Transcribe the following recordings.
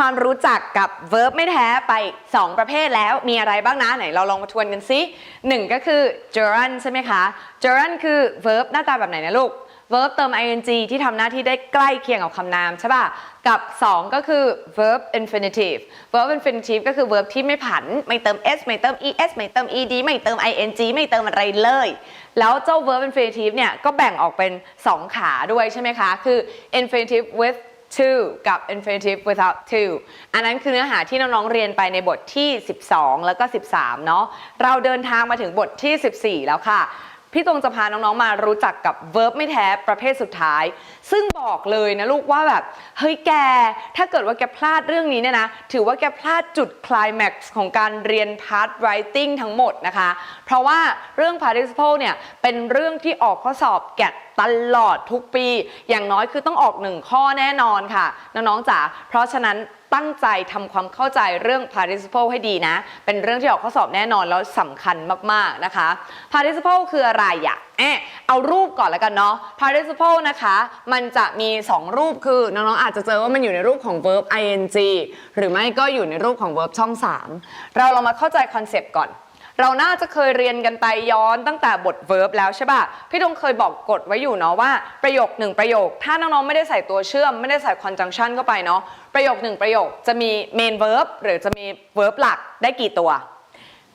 ความรู้จักกับ verb ไม่แท้ไป 2 ประเภทแล้วมีอะไรบ้างนะไหนเราลองมาทวนกันซิหนึ่งก็คือ gerund ใช่ไหมคะ gerund คือ verb หน้าตาแบบไหนนะลูก verb เติม ing ที่ทำหน้าที่ได้ใกล้เคียงกับคำนามใช่ป่ะ กับ 2 ก็คือ verb infinitive verb infinitive ก็คือ verb ที่ไม่ผัน ไม่เติม s ไม่เติม es ไม่เติม ed ไม่เติม ing ไม่เติมอะไรเลย แล้วเจ้า verb infinitive เนี่ยก็แบ่งออกเป็น 2 ขาด้วยใช่ไหมคะ คือ infinitive with to กับ infinitive without to อันนั้นคือเนื้อหาที่น้องๆเรียนไปในบทที่ 12 แล้วก็ 13 เนาะ เราเดินทางมาถึงบทที่ 14 แล้วค่ะ พี่ตรงจะพาน้องๆ มารู้จักกับ verb ไม่แท้ประเภทสุดท้าย ซึ่งบอกเลยนะลูกว่าแบบ เฮ้ยแก ถ้าเกิดว่าแกพลาดเรื่องนี้เนี่ยนะ ถือว่าแกพลาดจุด climax ของการเรียน part writing ทั้งหมดนะคะ เพราะว่าเรื่อง participle เนี่ย เป็นเรื่องที่ออกข้อสอบแกะตลอดทุกปี อย่างน้อยคือต้องออกหนึ่งข้อแน่นอนค่ะ น้องๆจ๋าเพราะฉะนั้น ตั้งใจทำความเข้าใจเรื่อง participle ให้ดีนะ เป็นเรื่องที่ออกข้อสอบแน่นอนแล้วสำคัญมากๆนะคะ participle คืออะไรอะแอะเอารูปก่อนแล้วกันเนาะ participle นะคะ มันจะมี 2 รูปคือน้องๆอาจจะเจอว่ามันอยู่ในรูปของ verb ing หรือไม่ก็อยู่ในรูปของ verb ช่อง 3 เราลองมาเข้าใจคอนเซปต์ก่อน เราน่าจะเคยเรียนกันไปย้อนตั้งแต่บท verb แล้วใช่ป่ะ พี่ดงเคยบอกกฎไว้อยู่เนาะว่าประโยคหนึ่งประโยค ถ้าน้องๆไม่ได้ใส่ตัวเชื่อม ไม่ได้ใส่ conjunction เข้าไปเนาะประโยคหนึ่งประโยคจะมี main verb หรือจะมี verb หลักได้กี่ตัว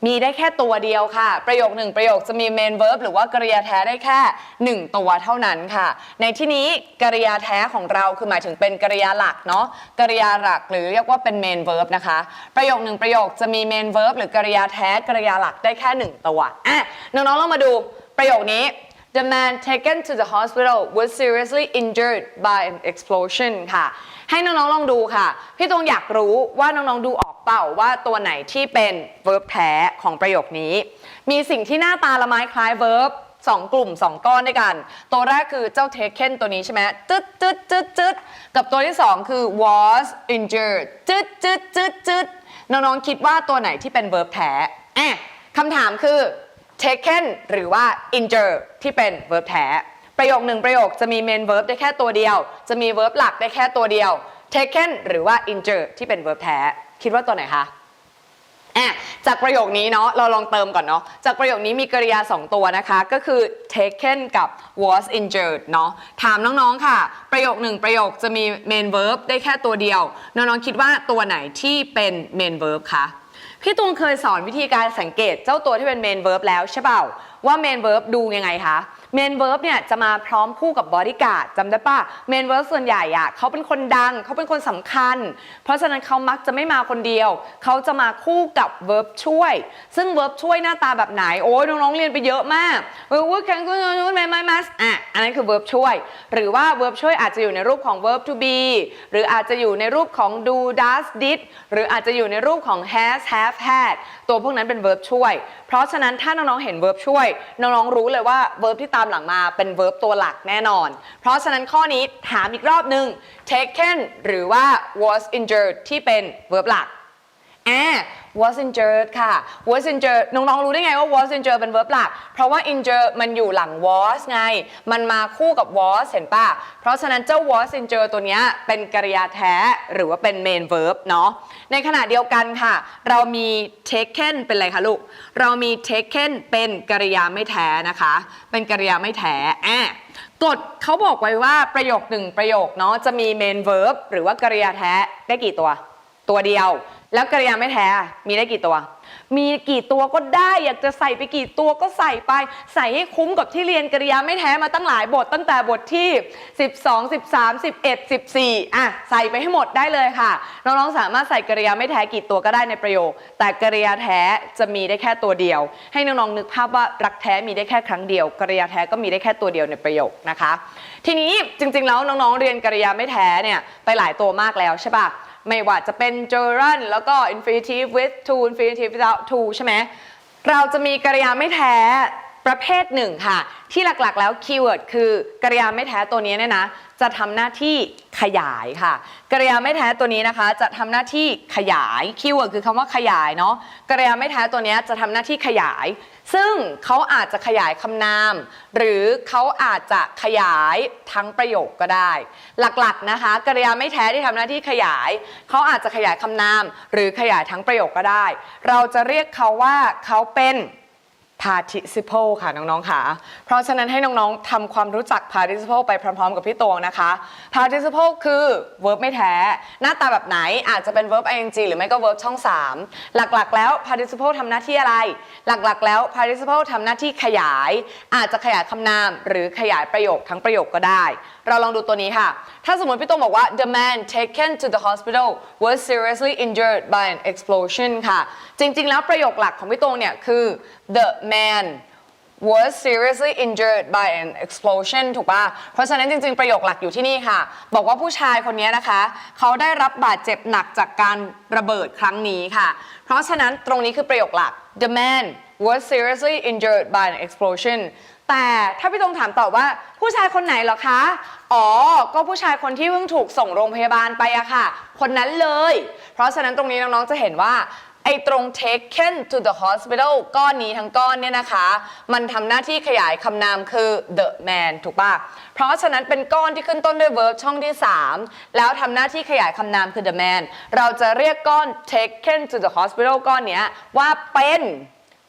มีได้แค่ตัวเดียวค่ะ ประโยคหนึ่งประโยคจะมี main verb หรือว่ากริยาแท้ได้แค่หนึ่งตัวเท่านั้นค่ะ ในที่นี้กริยาแท้ของเราคือหมายถึงเป็นกริยาหลักเนาะกริยาหลักหรือเรียกว่าเป็น main verb นะคะ ประโยคหนึ่งประโยคจะมี main verb หรือกริยาแท้กริยาหลักได้แค่หนึ่งตัวอะน้องๆลองมาดูประโยคนี้ The man taken to the hospital was seriously injured by an explosion ค่ะ ให้น้อง ๆ ลองดูค่ะ พี่ตรงอยากรู้ว่าน้อง ๆ ดู เปล่าว่าตัวไหนที่เป็น verb แท้ของประโยคนี้ มีสิ่งที่หน้าตาละไม้คล้าย verb สองกลุ่ม 2 ก้อนด้วยกัน ตัวแรกคือเจ้า taken ตัวนี้ใช่ไหมจึ๊ดจึ๊ดจึ๊ดจึ๊ดกับตัวที่ 2 คือ was injured จึ๊ดจึ๊ดจึ๊ดจึ๊ดน้องๆคิดว่าตัวไหนที่เป็น verb แท้แอะคำถามคือ taken หรือว่า injured ที่เป็น verb แท้ ประโยคหนึ่งประโยคจะมี main verb ได้แค่ตัวเดียว จะมี verb หลักได้แค่ตัวเดียว taken หรือว่า injured ที่เป็น verb แท้ คิดว่าตัวไหนคะอะจากประโยคนี้เนาะเราลองเติมก่อนเนาะจากประโยคนี้มีกริยา 2 ตัวนะคะ ก็คือ taken กับ was injured เนาะถามน้องๆค่ะ ประโยคหนึ่งประโยคจะมี main verb ได้แค่ตัวเดียว น้องๆคิดว่าตัวไหนที่เป็น main verb คะพี่ตูนเคยสอนวิธีการสังเกตเจ้าตัวที่เป็น main verb แล้วใช่เปล่าว่า main verb ดูยังไงคะ main verb เนี่ยจะมาพร้อมคู่กับ bodyguard จำได้ปะ main verb ส่วนใหญ่อะเขาเป็นคนดังเขาเป็นคนสำคัญ เพราะฉะนั้นเขามักจะไม่มาคนเดียว เขาจะมาคู่กับ verb ช่วย ซึ่ง verb ช่วยหน้าตาแบบไหนโอ้ยน้องๆเรียนไปเยอะมากเออว่าแข่งกันนู้นไม่ไม่ไม่อะอันนั้นคือ verb ช่วย หรือว่า verb ช่วยอาจจะอยู่ในรูปของ verb to be หรืออาจจะอยู่ในรูปของ do does did หรืออาจจะอยู่ในรูปของ has have had ตัวพวกนั้นเป็น verb ช่วย เพราะฉะนั้นถ้าน้องๆเห็น verb ช่วย น้องๆรู้เลยว่า verb ที่ตามหลังมาเป็น verb ตัวหลักแน่นอน เพราะฉะนั้นข้อนี้ถามอีกรอบหนึ่ง taken หรือว่า was injured ที่เป็น verb หลัก อ่า was injured ค่ะ was injured น้องๆ รู้ได้ไงว่า was injured เป็น verb หลัก เพราะว่า injured มันอยู่หลัง was ไง มันมาคู่กับ was เห็นป่ะ เพราะฉะนั้นเจ้า was injured ตัวเนี้ยเป็นกริยาแท้หรือว่าเป็น main verb เนาะ ในขณะเดียวกันค่ะ เรามี taken เป็นอะไรคะลูก เรามี taken เป็นกริยาไม่แท้นะคะ เป็นกริยาไม่แท้อ่กฎเขาบอกไว้ว่าประโยคหนึ่งประโยคเนาะจะมี main verb หรือว่ากริยาแท้ได้กี่ตัว ตัวเดียว แล้วกริยาไม่แท้มีได้กี่ตัว มีกี่ตัวก็ได้อยากจะใส่ไปกี่ตัวก็ใส่ไป ใส่ให้คุ้มกับที่เรียนกริยาไม่แท้มาตั้งหลายบทตั้งแต่บทที่ 12 13 11 14อะใส่ไปให้หมดได้เลยค่ะน้องๆสามารถใส่กริยาไม่แท้กี่ตัวก็ได้ในประโยค แต่กริยาแท้จะมีได้แค่ตัวเดียว ให้น้องๆนึกภาพว่ารักแท้มีได้แค่ครั้งเดียวกริยาแท้ก็มีได้แค่ตัวเดียวในประโยคนะคะ ทีนี้จริงๆแล้วน้องๆเรียนกริยาไม่แท้เนี่ยไปหลายตัวมากแล้วใช่ปะ ไม่ว่าจะเป็น gerund แล้วก็ infinitive with to infinitive without to ใช่ไหมเราจะมีกริยาไม่แท้ประเภทหนึ่งค่ะ ที่หลักๆแล้วคีย์เวิร์ดคือกริยาไม่แท้ตัวนี้เนี่ยนะ จะทำหน้าที่ขยายค่ะ กริยาไม่แท้ตัวนี้นะคะ จะทำหน้าที่ขยายคีย์เวิร์ดคือคำว่าขยายเนาะกริยาไม่แท้ตัวนี้จะทำหน้าที่ขยาย ซึ่งเขาอาจจะขยายคำนาม หรือเขาอาจจะขยายทั้งประโยคก็ได้ หลักๆนะคะกริยาไม่แท้ที่ทำหน้าที่ขยาย เขาอาจจะขยายคำนาม หรือขยายทั้งประโยคก็ได้ เราจะเรียกเขาว่าเขาเป็น participle ค่ะน้องๆค่ะ เพราะฉะนั้นให้น้องๆทำความรู้จัก participle ไปพร้อมๆ กับพี่ตวงนะคะ participle คือ verb ไม่แท้ หน้าตาแบบไหนอาจจะเป็น verb ing หรือไม่ก็ verb ช่อง 3 หลักๆ แล้ว participle ทำหน้าที่อะไร หลักๆ แล้ว participle ทำหน้าที่ขยาย อาจจะขยายคำนาม หรือขยายประโยคทั้งประโยคก็ได้ เราลองดูตัวนี้ค่ะ ถ้าสมมติพี่ตวงบอกว่า the man taken to the hospital was seriously injured by an explosion ค่ะ จริงๆ แล้วประโยคหลักของพี่ตวงเนี่ยคือ the man was seriously injured by an explosion ถูกป่ะเพราะฉะนั้นจริง ๆ ประโยคหลักอยู่ที่นี่ค่ะ บอกว่าผู้ชายคนนี้นะคะ เขาได้รับบาดเจ็บหนักจากการระเบิดครั้งนี้ค่ะ เพราะฉะนั้นตรงนี้คือประโยคหลัก the man was seriously injured by an explosion แต่ถ้าพี่ตรงถามตอบว่าผู้ชายคนไหนเหรอคะ อ๋อ ก็ผู้ชายคนที่เพิ่งถูกส่งโรงพยาบาลไปอะค่ะ คนนั้นเลย เพราะฉะนั้นตรงนี้น้องๆจะเห็นว่า ไอ้ตรง taken to the hospital ก้อนนี้ทั้งก้อนเนี่ยนะคะ มันทำหน้าที่ขยายคำนามคือ the man ถูกปะเพราะฉะนั้นเป็นก้อนที่ขึ้นต้นด้วย verb ช่องที่ 3 แล้วทำหน้าที่ขยายคำนามคือ the man เราจะเรียกก้อน taken to the hospital ก้อนเนี้ยว่าเป็น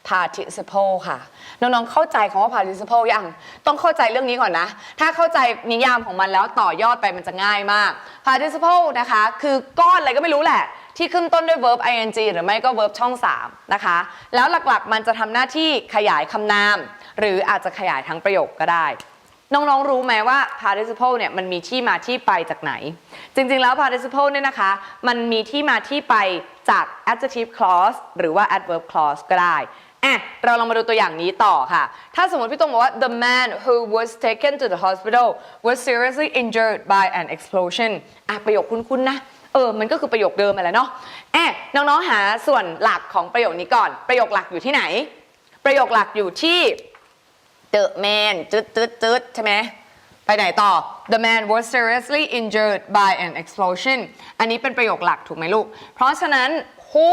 participle ค่ะ น้องๆ เข้าใจคำว่า participle ยังต้องเข้าใจเรื่องนี้ก่อนนะ ถ้าเข้าใจนิยามของมันแล้วต่อยอดไปมันจะง่ายมาก participle นะคะ คือก้อนอะไรก็ไม่รู้แหละ ที่ขึ้นต้นด้วย verb ing หรือไม่ก็ verb ช่อง 3 นะคะ แล้วหลักๆ มันจะทำหน้าที่ขยายคำนาม หรืออาจจะขยายทั้งประโยคก็ได้ น้องๆ รู้ไหมว่า participle เนี่ยมันมีที่มาที่ไปจากไหน จริงๆ แล้ว participle เนี่ยนะคะ มันมีที่มาที่ไปจาก adjective clause หรือว่า adverb clause ก็ได้อะเราลองมาดูตัวอย่างนี้ต่อค่ะ ถ้าสมมติพี่ตรงบอกว่า the man who was taken to the hospital was seriously injured by an explosion อะประโยคคุ้นๆนะ เออ มันก็คือประโยคเดิมอะไรเนาะแอะน้องๆหาส่วนหลักของประโยคนี้ก่อน ประโยคหลักอยู่ที่ไหน ประโยคหลักอยู่ที่ the man จึ๊ดจึ๊ดจึ๊ดใช่ไหมไปไหนต่อ the man was seriously injured by an explosion อันนี้เป็นประโยคหลักถูกไหมลูก เพราะฉะนั้น who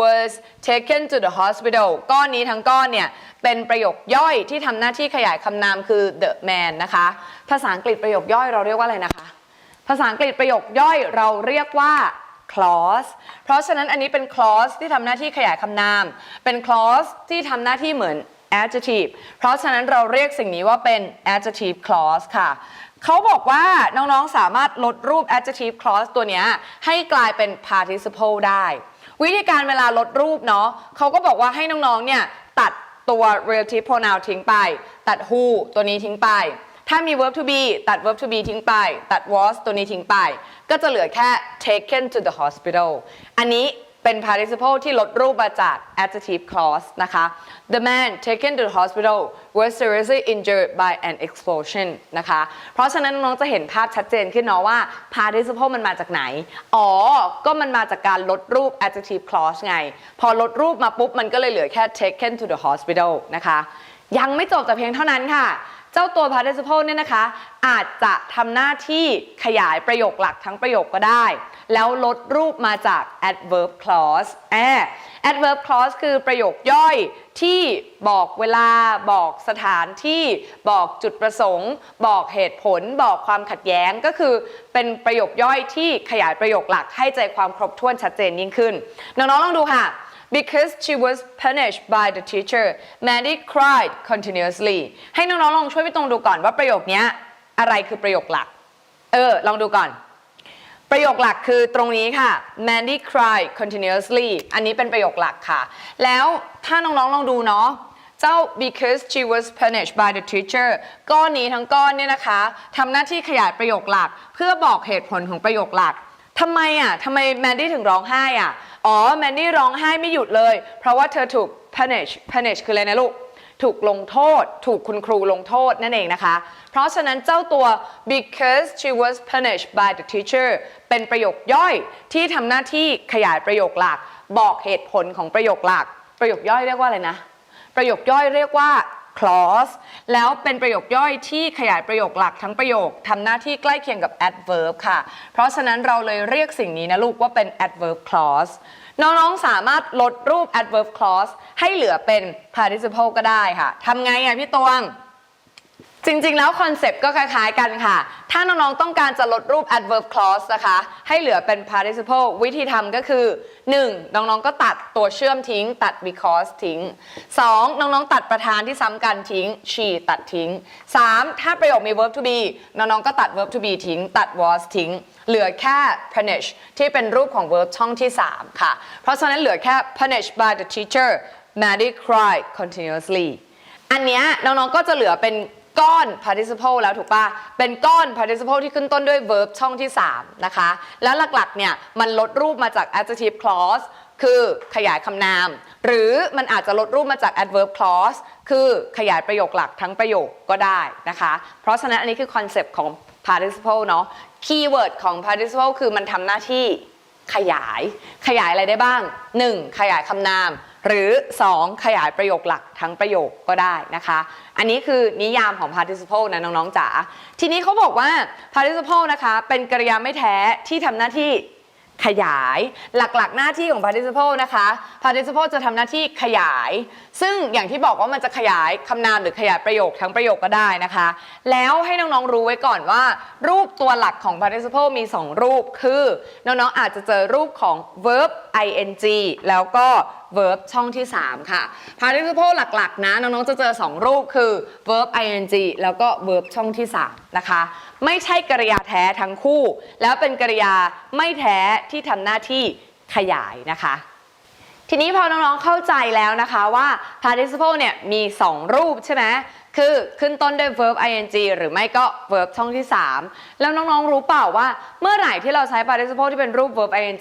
was taken to the hospital ก้อนนี้ทั้งก้อนเนี่ย เป็นประโยคย่อยที่ทำหน้าที่ขยายคำนามคือ the man นะคะ ภาษาอังกฤษประโยคย่อยเราเรียกว่าอะไรนะคะ ภาษาอังกฤษประโยคย่อยเราเรียกว่า clause เพราะฉะนั้นอันนี้เป็น clause ที่ทำหน้าที่ขยายคำนาม เป็น clause ที่ทำหน้าที่เหมือน adjective เพราะฉะนั้นเราเรียกสิ่งนี้ว่าเป็น adjective clause ค่ะ เขาบอกว่าน้องๆ สามารถลดรูป adjective clause ตัวนี้ให้กลายเป็น participle ได้ วิธีการเวลาลดรูปเนาะเขาก็บอกว่าให้น้องๆ เนี่ยตัดตัว relative pronoun ทิ้งไป ตัด who ตัวนี้ทิ้งไป ถ้ามี verb to be ตัด verb to be ทิ้งไป ตัด was ตัวนี้ทิ้งไป ก็จะเหลือแค่ taken to the hospital อันนี้เป็น participle ที่ลดรูปมาจาก adjective clause นะคะ the man taken to the hospital was seriously injured by an explosion นะคะ เพราะฉะนั้นน้องๆจะเห็นภาพชัดเจนขึ้นเนาะว่า participle มันมาจากไหน อ๋อ ก็มันมาจากการลดรูป adjective clause ไง พอลดรูปมาปุ๊บ มันก็เลยเหลือแค่ taken to the hospital นะคะ ยังไม่จบแต่เพียงเท่านั้นค่ะ เจ้าตัว participle เนี่ยนะคะ อาจจะทำหน้าที่ขยายประโยคหลักทั้งประโยคก็ได้ แล้วลดรูปมาจาก adverb clause แอ adverb clause คือประโยคย่อยที่บอกเวลาบอกสถานที่บอกจุดประสงค์ บอกเหตุผล บอกความขัดแย้งก็คือเป็นประโยคย่อยที่ขยายประโยคหลักให้ใจความครบถ้วนชัดเจนยิ่งขึ้นน้องๆลองดูค่ะ Because she was punished by the teacher, Maddie cried continuously. ให้น้องๆลองช่วยพี่ตรงดูก่อนว่าประโยคนี้อะไรคือประโยคหลัก เออ ลองดูก่อน ประโยคหลักคือตรงนี้ค่ะ Mandy cried continuously อันนี้เป็นประโยคหลักค่ะ แล้วถ้าน้องๆลองดูเนาะเจ้า because she was punished by the teacher ก้อนนี้ทั้งก้อนเนี่ยนะคะทำหน้าที่ขยายประโยคหลัก เพื่อบอกเหตุผลของประโยคหลักทำไมอะทำไมแมนดี้ถึงร้องไห้อะ อ๋อแมนดี้ร้องไห้ไม่หยุดเลย เพราะว่าเธอถูก punish punish คืออะไรนะลูก ถูกลงโทษ ถูกคุณครูลงโทษนั่นเองนะคะ เพราะฉะนั้นเจ้าตัว because she was punished by the teacher เป็นประโยคย่อยที่ทำหน้าที่ขยายประโยคหลัก บอกเหตุผลของประโยคหลัก ประโยคย่อยเรียกว่าอะไรนะ ประโยคย่อยเรียกว่า clause แล้วเป็นประโยคย่อยที่ขยายประโยคหลักทั้งประโยคทำหน้าที่ใกล้เคียงกับ adverb ค่ะ เพราะฉะนั้นเราเลยเรียกสิ่งนี้นะลูกว่าเป็น adverb clause น้องๆ สามารถลดรูป adverb clause ให้เหลือเป็น participle ก็ได้ค่ะทำไงอะพี่ตวง จริงๆ แล้วคอนเซปต์ก็คล้ายๆกันค่ะ ถ้าน้องๆ ต้องการจะลดรูป adverb clause นะคะ ให้เหลือเป็น participle วิธีทำก็คือ 1. น้องๆ ก็ตัดตัวเชื่อมทิ้ง ตัด because ทิ้ง 2. น้องๆ ตัดประธานที่ซ้ำกันทิ้ง she ตัดทิ้ง 3. ถ้าประโยคมี verb to be น้องๆ ก็ตัด verb to be ทิ้ง ตัด was ทิ้ง เหลือแค่ punish ที่เป็นรูปของ verb ช่องที่ 3 ค่ะ เพราะฉะนั้นเหลือแค่ punish by the teacher Maddie cried continuously อันเนี้ยน้องๆ ก็จะเหลือเป็น ก้อน participle แล้วถูกปะเป็นก้อน participle ที่ขึ้นต้นด้วย verb ช่องที่ 3 นะคะ แล้วหลักๆ เนี่ย มันลดรูปมาจาก adjective clause คือขยายคำนาม หรือมันอาจจะลดรูปมาจาก adverb clause คือขยายประโยคหลักทั้งประโยคก็ได้นะคะ เพราะฉะนั้นอันนี้คือคอนเซปต์ของ participle เนาะ keyword ของ participle คือมันทำหน้าที่ขยาย ขยายอะไรได้บ้าง 1. ขยายคำนาม หรือ 2. ขยายประโยคหลักทั้งประโยคก็ได้นะคะ อันนี้คือนิยามของ participle นะน้องๆจ๋าทีนี้เขาบอกว่า participle นะคะ เป็นกริยาไม่แท้ที่ทำหน้าที่ขยายหลักๆ หน้าที่ของ participle นะคะ participle จะทำหน้าที่ขยาย ซึ่งอย่างที่บอกว่ามันจะขยายคำนามหรือขยายประโยคทั้งประโยคก็ได้นะคะ แล้วให้น้องๆรู้ไว้ก่อนว่า รูปตัวหลักของ participle มี 2 รูปคือ น้องๆอาจจะเจอรูปของ verb ing แล้วก็ verb ช่องที่ 3 ค่ะ participle หลักๆ นะ น้องๆ จะเจอ 2 รูปคือ verb ing แล้วก็ verb ช่องที่ 3 นะคะ ไม่ใช่กริยาแท้ทั้งคู่ แล้วเป็นกริยาไม่แท้ที่ทำหน้าที่ขยายนะคะทีนี้พอน้องๆ เข้าใจแล้วนะคะว่า participle เนี่ยมี 2 รูปใช่ไหม คือขึ้นต้นด้วย verb ing หรือไม่ก็ verb ช่องที่ 3 แล้วน้องๆรู้เปล่าว่า เมื่อไหร่ที่เราใช้ participle ที่เป็นรูป verb ing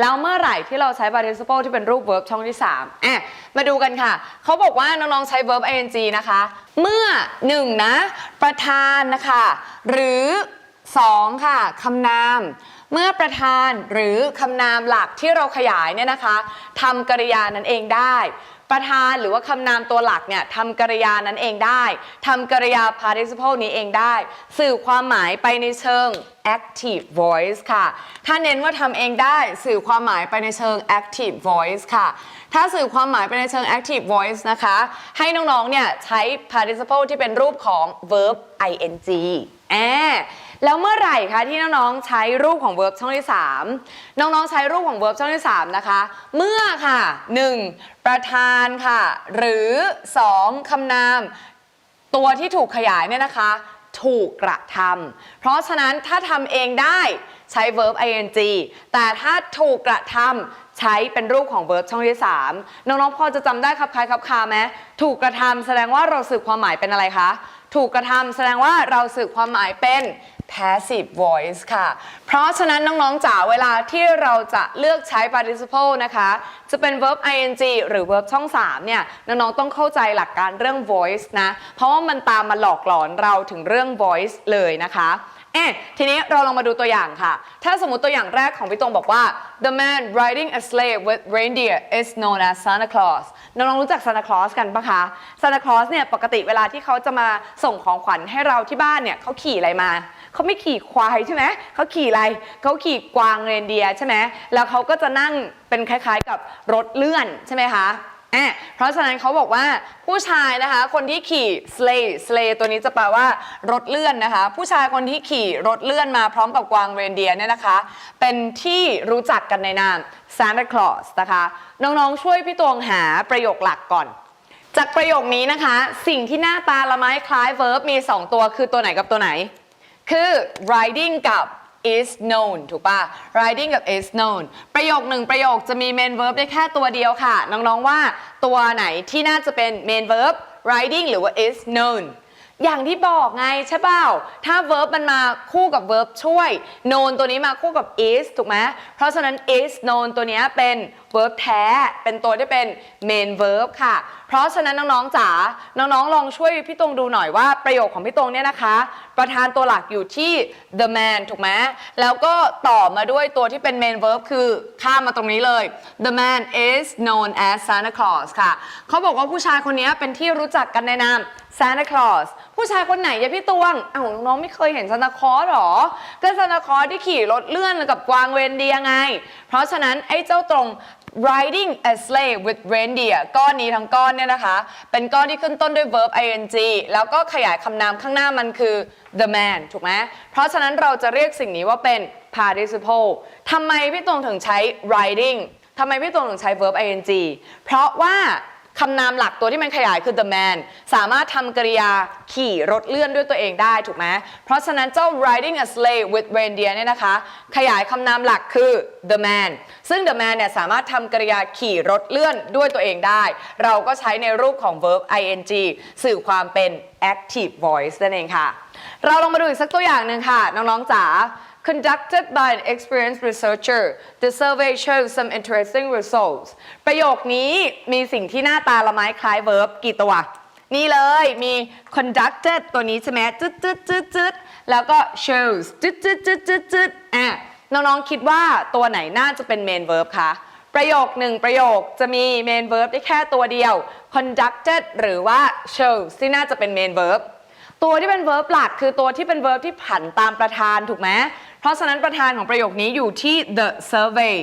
แล้วเมื่อไหร่ที่เราใช้ participle ที่เป็นรูป verb ช่องที่3อะมาดูกันค่ะ เขาบอกว่าน้องๆใช้ verb ing นะคะ เมื่อ 1 นะ ประธานนะคะ หรือ 2 ค่ะคำนามเมื่อประธานหรือคำนามหลักที่เราขยายเนี่ยนะคะทำกริยานั้นเองได้ ประธานหรือว่าคำนามตัวหลักเนี่ยทำกริยานั้นเองได้ทำกริยา participle นี้เองได้ สื่อความหมายไปในเชิง active voice ค่ะ ถ้าเน้นว่าทำเองได้สื่อความหมายไปในเชิง active voice ค่ะ ถ้าสื่อความหมายไปในเชิง active voice นะคะ ให้น้องๆเนี่ยใช้ participle ที่เป็นรูปของ verb ing แอ แล้วเมื่อไหร่คะที่น้องๆใช้รูปของ verb ช่องที่ 3 น้องๆใช้รูปของ verb ช่องที่ 3 นะคะ เมื่อค่ะ 1. ประธานค่ะ หรือ 2. คำนาม ตัวที่ถูกขยายเนี่ยนะคะ ถูกกระทำเพราะฉะนั้นถ้าทำเองได้ใช้ verb ing แต่ถ้าถูกกระทำใช้เป็นรูปของ verb ช่องที่ 3 น้องๆ พอจะจำได้ครับคล้ายครับคาไหมถูกกระทำแสดงว่าเราสื่อความหมายเป็นอะไรคะ ถูกกระทำแสดงว่าเราสื่อความหมายเป็น passive voice ค่ะ เพราะฉะนั้นน้องๆจ๋าเวลาที่เราจะเลือกใช้ participle นะคะ จะเป็น verb ing หรือ verb ช่อง 3 เนี่ย น้องๆ ต้องเข้าใจหลักการเรื่อง voice นะ เพราะว่ามันตามมาหลอกหลอนเราถึงเรื่อง voice เลยนะคะเอ๊ะทีนี้เราลองมาดูตัวอย่างค่ะ ถ้าสมมติตัวอย่างแรกของพี่ตรงบอกว่า the man riding a sleigh with reindeer is known as Santa Claus น้องๆรู้จัก Santa Claus กันปะคะ Santa Claus เนี่ยปกติเวลาที่เขาจะมาส่งของขวัญให้เราที่บ้านเนี่ยเขาขี่อะไรมา เขาไม่ขี่ควายใช่ไหมเขาขี่อะไรเขาขี่กวางเรนเดียใช่ไหมแล้วเขาก็จะนั่งเป็นคล้าย ๆ กับรถเลื่อนใช่ไหมคะอะเพราะฉะนั้นเขาบอกว่าผู้ชายนะคะ คนที่ขี่ sleigh sleigh ตัวนี้จะแปลว่ารถเลื่อนนะคะ ผู้ชายคนที่ขี่รถเลื่อนมาพร้อมกับกวางเรนเดียร์เนี่ยนะคะ เป็นที่รู้จักกันในนาม Santa Claus นะคะ น้องๆ ช่วยพี่ตวงหาประโยคหลักก่อน จากประโยคนี้นะคะ สิ่งที่หน้าตาละไม้คล้าย verb มี 2 ตัวคือตัวไหนกับตัวไหน คือ riding กับ is known ถูกปะ riding กับ is known ประโยคหนึ่งประโยคจะมี main verb ได้แค่ตัวเดียวค่ะ น้อง ๆ ว่าตัวไหนที่น่าจะเป็น main verb riding หรือว่า is known อย่างที่บอกไงใช่เปล่า ถ้า verb มันมาคู่กับ verb ช่วย known ตัวนี้มาคู่กับ is ถูกไหมเพราะฉะนั้น is known ตัวนี้เป็น verb แท้ เป็นตัวที่เป็น main verb ค่ะ เพราะฉะนั้นน้องๆจ๋า น้องๆ ลองช่วยพี่ตรงดูหน่อยว่าประโยคของพี่ตรงเนี่ยนะคะ ประธานตัวหลักอยู่ที่ the man ถูกไหม แล้วก็ต่อมาด้วยตัวที่เป็น main verb คือข้ามมาตรงนี้เลย the man is known as Santa Claus ค่ะ เขาบอกว่าผู้ชายคนนี้เป็นที่รู้จักกันในนาม Santa Claus ผู้ชายคนไหนอะพี่ตวงอ้าวน้องๆไม่เคยเห็นซานตาคลอสหรอ ก็ซานตาคลอสที่ขี่รถเลื่อนกับกวางเรนเดียไง เพราะฉะนั้นไอ้เจ้าตรง riding a sleigh with reindeer ก้อนนี้ทั้งก้อนเนี่ยนะคะ เป็นก้อนที่ขึ้นต้นด้วย verb ing แล้วก็ขยายคำนามข้างหน้ามันคือ the man ถูกไหมเพราะฉะนั้นเราจะเรียกสิ่งนี้ว่าเป็น participle ทำไมพี่ตรงถึงใช้ riding ทำไมพี่ตรงถึงใช้ verb ing เพราะว่า คำนามหลักตัวที่มันขยายคือ the man สามารถทำกริยาขี่รถเลื่อนด้วยตัวเองได้ถูกไหมเพราะฉะนั้นเจ้า riding a sleigh with reindeer เนี่ยนะคะ ขยายคำนามหลักคือ the man ซึ่ง the man เนี่ยสามารถทำกริยาขี่รถเลื่อนด้วยตัวเองได้ เราก็ใช้ในรูปของ verb ing สื่อความเป็น active voice นั่นเองค่ะ เราลองมาดูอีกสักตัวอย่างหนึ่งค่ะ น้องๆจ๋า Conducted by an experienced researcher, the survey shows some interesting results. ประโยคนี้มีสิ่งที่หน้าตาละไม้คล้าย verb กี่ตัว นี่เลยมี conducted ตัวนี้ใช่ไหมจึ๊ดจึ๊ดจึ๊ดจึ๊ดแล้วก็ shows จึ๊ดจึ๊ดจึ๊ดจึ๊ดจึ๊ดอะน้องๆคิดว่าตัวไหนน่าจะเป็น main verb คะประโยคหนึ่งประโยคจะมี main verb ได้แค่ตัวเดียว conducted หรือว่า shows ที่น่าจะเป็น main verb ตัวที่เป็น verb หลักคือตัวที่เป็น verb ที่ผันตามประธานถูกไหมเพราะฉะนั้นประธานของประโยคนี้อยู่ที่ the survey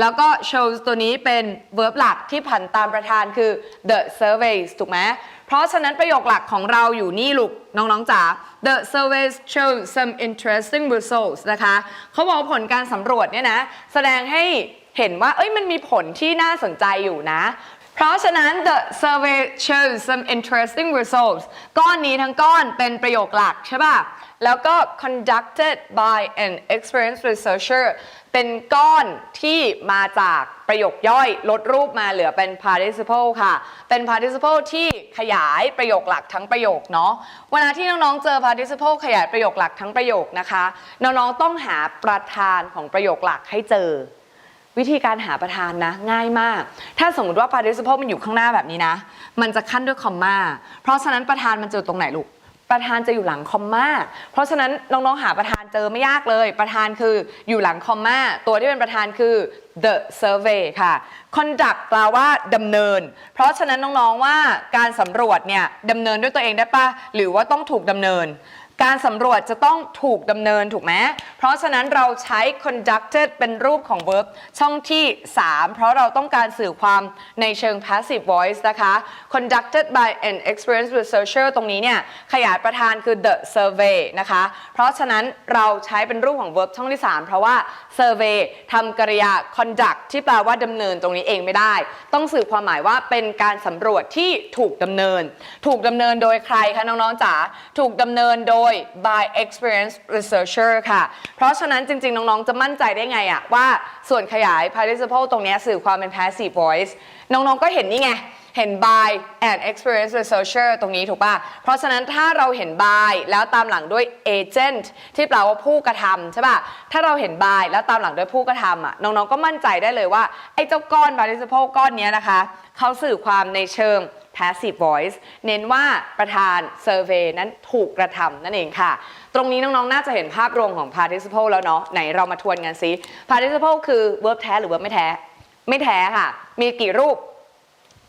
แล้วก็ shows ตัวนี้เป็น verb หลักที่ผันตามประธานคือ the surveys ถูกไหมเพราะฉะนั้นประโยคหลักของเราอยู่นี่ลูกน้องๆจ๋า the surveys show some interesting results นะคะเขาบอกว่าผลการสำรวจเนี่ยนะ แสดงให้เห็นว่าเอ้ยมันมีผลที่น่าสนใจอยู่นะ เพราะฉะนั้น the survey shows some interesting results ก้อนนี้ทั้งก้อนเป็นประโยคหลักใช่ป่ะ แล้วก็ conducted by an experienced researcher เป็นก้อนที่มาจากประโยคย่อยลดรูปมาเหลือเป็น participle ค่ะ เป็น participle ที่ขยายประโยคหลักทั้งประโยคเนาะ เวลาที่น้องๆเจอ participle ขยายประโยคหลักทั้งประโยคนะคะ น้องๆต้องหาประธานของประโยคหลักให้เจอ วิธีการหาประธานนะ ง่ายมาก ถ้าสมมติว่า participle มันอยู่ข้างหน้าแบบนี้นะ มันจะขั้นด้วยคอมมาเพราะฉะนั้นประธานมันจะอยู่ตรงไหนลูกประธานจะอยู่หลังคอมมาเพราะฉะนั้นน้องๆหาประธานเจอไม่ยากเลย ประธานคืออยู่หลังคอมมาตัวที่เป็นประธานคือ the survey ค่ะ conduct แปลว่าดำเนิน เพราะฉะนั้นน้องๆว่าการสำรวจเนี่ยดำเนินด้วยตัวเองได้ปะหรือว่าต้องถูกดำเนิน การสำรวจจะต้องถูกดำเนินถูกไหม เพราะฉะนั้นเราใช้ conducted เป็นรูปของ verb ช่องที่ 3 เพราะเราต้องการสื่อความในเชิง passive voice นะคะ conducted by an experienced researcher ตรงนี้เนี่ย ขยายประธานคือ the survey นะคะ เพราะฉะนั้นเราใช้เป็นรูปของ verb ช่องที่ 3 เพราะว่า survey ทำกริยา conduct ที่แปลว่าดำเนินตรงนี้เองไม่ได้ ต้องสื่อความหมายว่าเป็นการสำรวจที่ถูกดำเนิน ถูกดำเนินโดยใครคะน้องๆจ๋า ถูกดำเนินโดย by experienced researcher ค่ะ เพราะฉะนั้นจริง ๆ น้อง ๆ จะมั่นใจได้ไงอะว่าส่วนขยาย participle ตรงนี้สื่อความเป็น passive voice น้อง ๆ ก็เห็นนี่ไง เห็น by and experienced researcher ตรงนี้ถูกป่ะ เพราะฉะนั้นถ้าเราเห็น by แล้วตามหลังด้วย agent ที่แปลว่าผู้กระทำใช่ป่ะ ถ้าเราเห็น by แล้วตามหลังด้วยผู้กระทำอะน้อง ๆ ก็มั่นใจได้เลยว่าไอ้เจ้าก้อน participle ก้อนนี้นะคะเขาสื่อความในเชิง passive voice เน้นว่าประธาน survey นั้นถูกกระทำนั่นเองค่ะ ตรงนี้น้องๆ น่าจะเห็นภาพรวมของ participle แล้วเนาะไหนเรามาทวนกันซิ participle คือ verb แท้หรือ verb ไม่แท้ ไม่แท้ค่ะ มีกี่รูป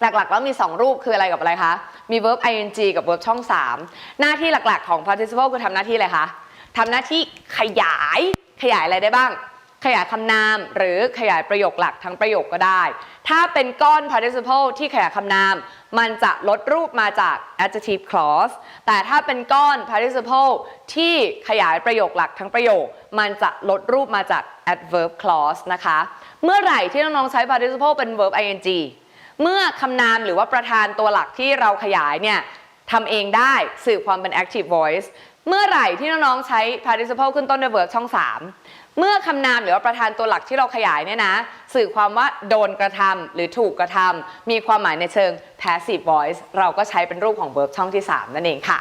หลักๆ แล้วมี 2 รูปคืออะไรกับอะไรคะ มี verb ing กับ verb ช่อง 3 หน้าที่หลักๆ ของ participle คือทำหน้าที่อะไรคะทำหน้าที่ขยายขยายอะไรได้บ้าง ขยายคำนามหรือขยายประโยคหลักทั้งประโยคก็ได้ ถ้าเป็นก้อน participle ที่ขยายคำนาม มันจะลดรูปมาจาก adjective clause แต่ถ้าเป็นก้อน participle ที่ขยายประโยคหลักทั้งประโยค มันจะลดรูปมาจาก adverb clause นะคะ เมื่อไหร่ที่น้องๆใช้ participle เป็น verb ing เมื่อคำนามหรือว่าประธานตัวหลักที่เราขยายเนี่ยทำเองได้สื่อความเป็น active voice เมื่อไหร่ที่น้องๆใช้ participle ขึ้นต้นด้วย verb ช่อง 3 เมื่อคำนามหรือว่าประธานตัวหลักที่เราขยายเนี่ยนะ สื่อความว่าโดนกระทำหรือถูกกระทำมีความหมายในเชิง passive voice เราก็ใช้เป็นรูปของ verb ช่องที่ 3 นั่นเองค่ะ